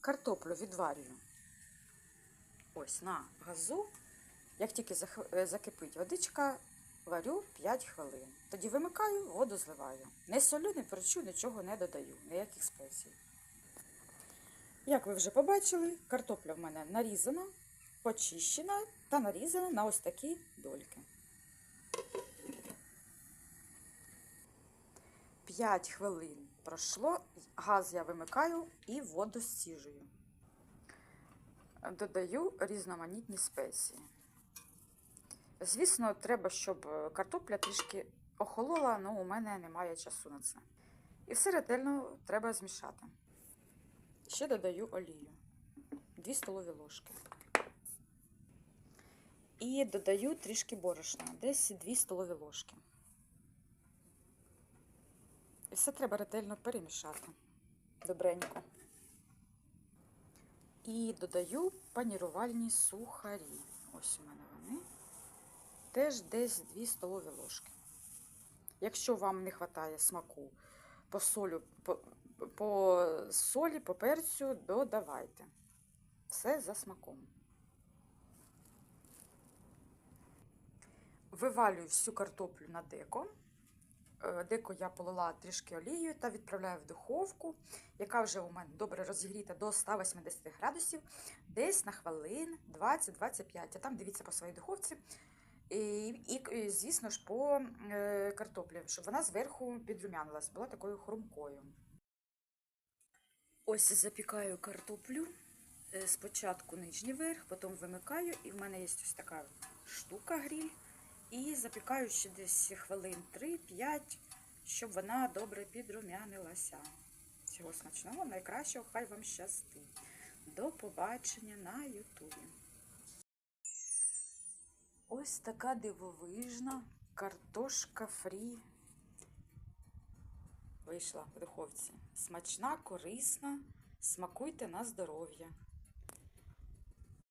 картоплю відварюю. Ось на газу. Як тільки е, закипить водичка, варю 5 хвилин. Тоді вимикаю, воду зливаю. Не солю, не перчу, нічого не додаю, ніяких спецій. Як ви вже побачили, картопля в мене нарізана, почищена та нарізана на ось такі дольки. 5 хвилин пройшло, газ я вимикаю і воду стіжую. Додаю різноманітні спеції. Звісно, треба, щоб картопля трішки охолола, але у мене немає часу на це. І все ретельно треба змішати. Ще додаю олію 2 столові ложки. І додаю трішки борошна, десь 2 столові ложки. Все треба ретельно перемішати добренько. І додаю панірувальні сухарі. Ось у мене вони. Теж десь 2 столові ложки. Якщо вам не вистачає смаку по солю, по, по солі, по перцю, додавайте. Все за смаком. Вивалюю всю картоплю на деко. Е, Деко я полила трішки олією та відправляю в духовку, яка вже у мене добре розігріта до 180 градусів, десь на хвилин 20-25. А там дивіться по своїй духовці. І, і, звісно ж, по е, картоплі, щоб вона зверху підрумянилась, була такою хрумкою. Ось запікаю картоплю. Е, Спочатку нижній верх, потім вимикаю, і в мене є ось така штука гріль. І запікаю ще десь хвилин 3-5, щоб вона добре підрумянилася. Всього смачного, найкращого, хай вам щастить. До побачення на Ютубі. Ось така дивовижна картошка фрі. Вийшла в духовці. Смачна, корисна. Смакуйте на здоров'я.